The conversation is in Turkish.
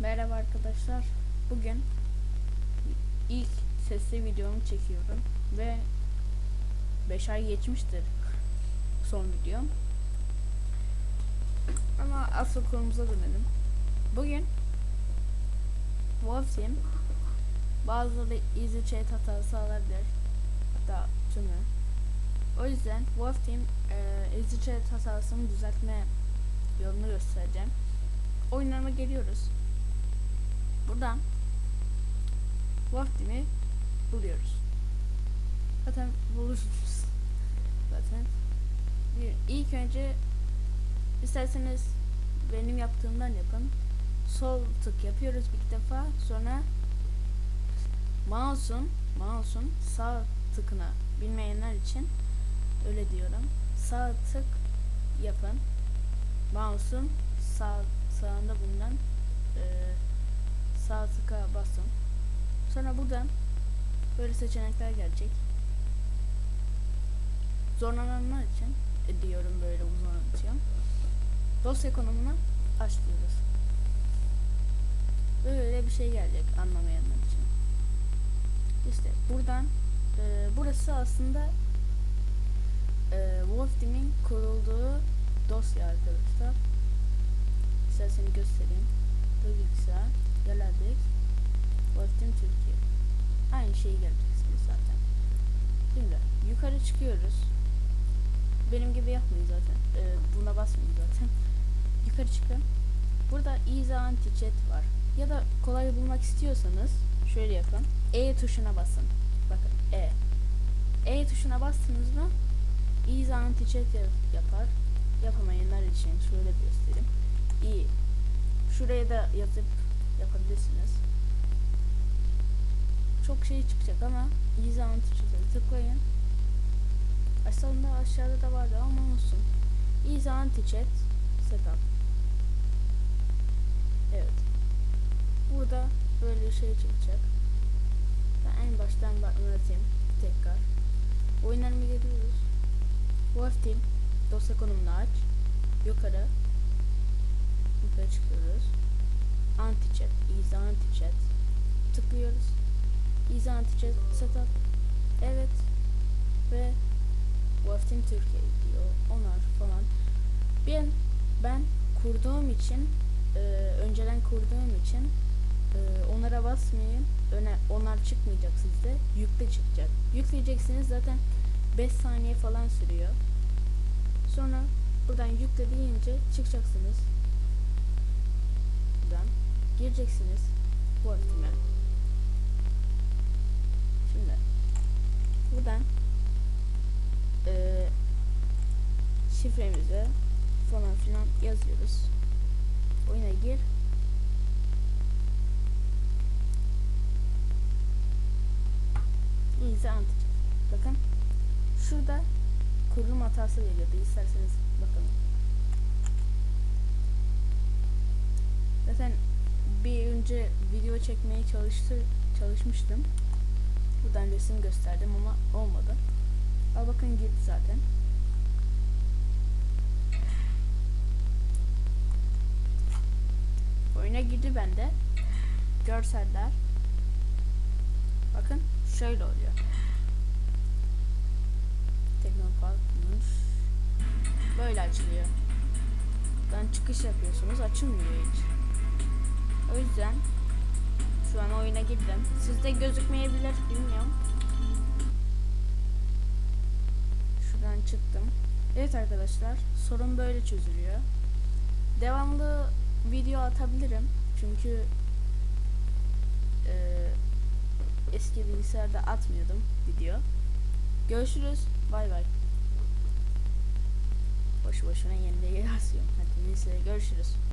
Merhaba arkadaşlar. Bugün ilk sesli videomu çekiyorum ve 5 ay geçmiştir son videom. Ama asıl konumuza dönelim. Bugün Wolf Team bazıları easy chat hatası alabilir. Hatta tümü. O yüzden Wolf Team e, easy chat hatasını düzeltme yolunu göstereceğim. Oyunlarına geliyoruz. Buradan vaktimi buluyoruz. Zaten bulursunuz. Zaten bir, ilk önce isterseniz benim yaptığımdan yapın. Sol tık yapıyoruz bir defa. Sonra mouse'un mouse'un sağ tıkına bilmeyenler için öyle diyorum. Sağ tık yapın. Mouse'un sağ sağında bulunan eee sağ tıka basın. Sonra buradan böyle seçenekler gelecek. Zorlananlar için e, diyorum böyle uzun Dosya konumunu aç. Böyle bir şey gelecek anlamayanlar için. İşte buradan e, burası aslında e, Wolfteam'in kurulduğu dosya arkadaşlar. İsterseniz göstereyim. Bu bilgisayar Aynı şeyi göreceksiniz zaten. Şimdi yukarı çıkıyoruz. Benim gibi yapmayın zaten. Ee, buna basmayın zaten. Yukarı çıkın. Burada Easy Anti-Chat var. Ya da kolay bulmak istiyorsanız şöyle yapın. E tuşuna basın. Bakın E. E tuşuna bastınız mı Easy Anti-Chat yap- yapar. Yapamayanlar için şöyle göstereyim. İyi. Şuraya da yazıp yapabilirsiniz. Çok şey çıkacak ama Easy Anti-Chat'e tıklayın. Aslında aşağıda da vardı ama olsun. Easy Anti-Chat Setup. Evet. Burada böyle şey çıkacak. Ben en baştan anlatayım tekrar. Oyunlarımı geliyoruz. Wolf Team dosya konumunu aç. Yukarı. Yukarı çıkıyoruz. Anti-chat, easy anti-chat. Tıklıyoruz. Easy anti-chat setup. Evet. Ve Wolf Team Türkiye diyor. Onar falan. Ben ben kurduğum için e, önceden kurduğum için e, onlara basmayın. Öne onlar çıkmayacak sizde. Yükle çıkacak. Yükleyeceksiniz zaten 5 saniye falan sürüyor. Sonra buradan yükle deyince çıkacaksınız. Buradan gireceksiniz bu şifremizi falan filan yazıyoruz. Oyuna gir. Easy anti Bakın şurada kurulum hatası geliyordu. İsterseniz bakın. Zaten bir önce video çekmeye çalıştı çalışmıştım. Buradan resim gösterdim ama olmadı. Al bakın girdi zaten. Oyuna girdi bende. Görseller. Bakın şöyle oluyor. Teknoparkmış. Böyle açılıyor. Ben çıkış yapıyorsunuz açılmıyor hiç. O yüzden şu an oyuna girdim. Sizde gözükmeyebilir bilmiyorum. Şuradan çıktım. Evet arkadaşlar sorun böyle çözülüyor. Devamlı video atabilirim. Çünkü eee, eski bilgisayarda atmıyordum video. Görüşürüz. Bay bay. Boşu boşuna yenile yazıyorum. Hadi neyse görüşürüz.